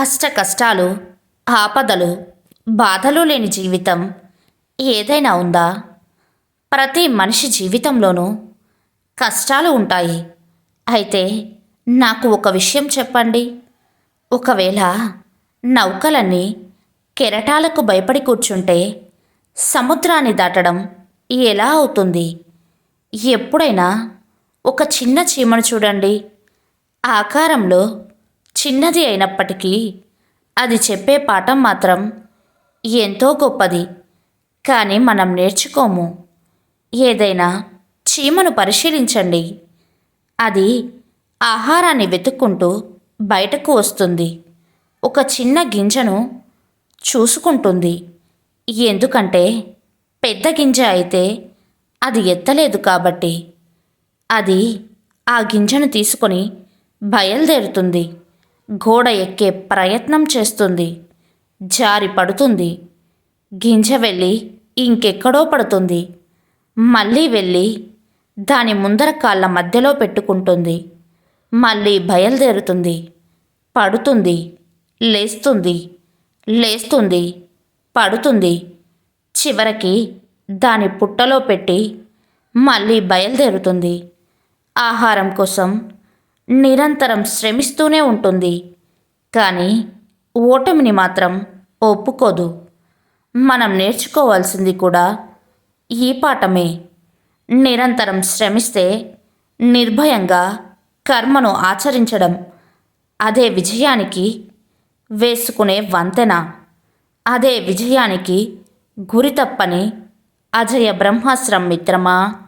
అష్ట కష్టాలు ఆపదలు బాధలు లేని జీవితం ఏదైనా ఉందా? ప్రతి మనిషి జీవితంలోనూ కష్టాలు ఉంటాయి. అయితే నాకు ఒక విషయం చెప్పండి. ఒకవేళ నౌకలన్నీ కెరటాలకు భయపడి కూర్చుంటే సముద్రాన్ని దాటడం ఎలా అవుతుంది? ఎప్పుడైనా ఒక చిన్న చీమను చూడండి. ఆకారంలో చిన్నది అయినప్పటికీ అది చెప్పే పాఠం మాత్రం ఎంతో గొప్పది. కానీ మనం నేర్చుకోము. ఏదైనా చీమను పరిశీలించండి. అది ఆహారాన్ని వెతుక్కుంటూ బయటకు వస్తుంది. ఒక చిన్న గింజను చూసుకుంటుంది. ఎందుకంటే పెద్ద గింజ అయితే అది ఎత్తలేదు కాబట్టి. అది ఆ గింజను తీసుకొని బయలుదేరుతుంది. గోడ ఎక్కే ప్రయత్నం చేస్తుంది. జారి పడుతుంది. గింజ వెళ్ళి ఇంకెక్కడో పడుతుంది. మళ్ళీ వెళ్ళి దాని ముందర కాళ్ళ మధ్యలో పెట్టుకుంటుంది. మళ్ళీ బయలుదేరుతుంది. పడుతుంది. లేస్తుంది. లేస్తుంది. పడుతుంది. చివరికి దాని పుట్టలో పెట్టి మళ్ళీ బయలుదేరుతుంది. ఆహారం కోసం నిరంతరం శ్రమిస్తూనే ఉంటుంది. కానీ ఓటమిని మాత్రం ఒప్పుకోదు. మనం నేర్చుకోవాల్సింది కూడా ఈ పాఠమే. నిరంతరం శ్రమిస్తే నిర్భయంగా కర్మను ఆచరించడం అదే విజయానికి వేసుకునే వంతెన అదే విజయానికి గురి తప్పని అజయ బ్రహ్మాస్త్రం మిత్రమా?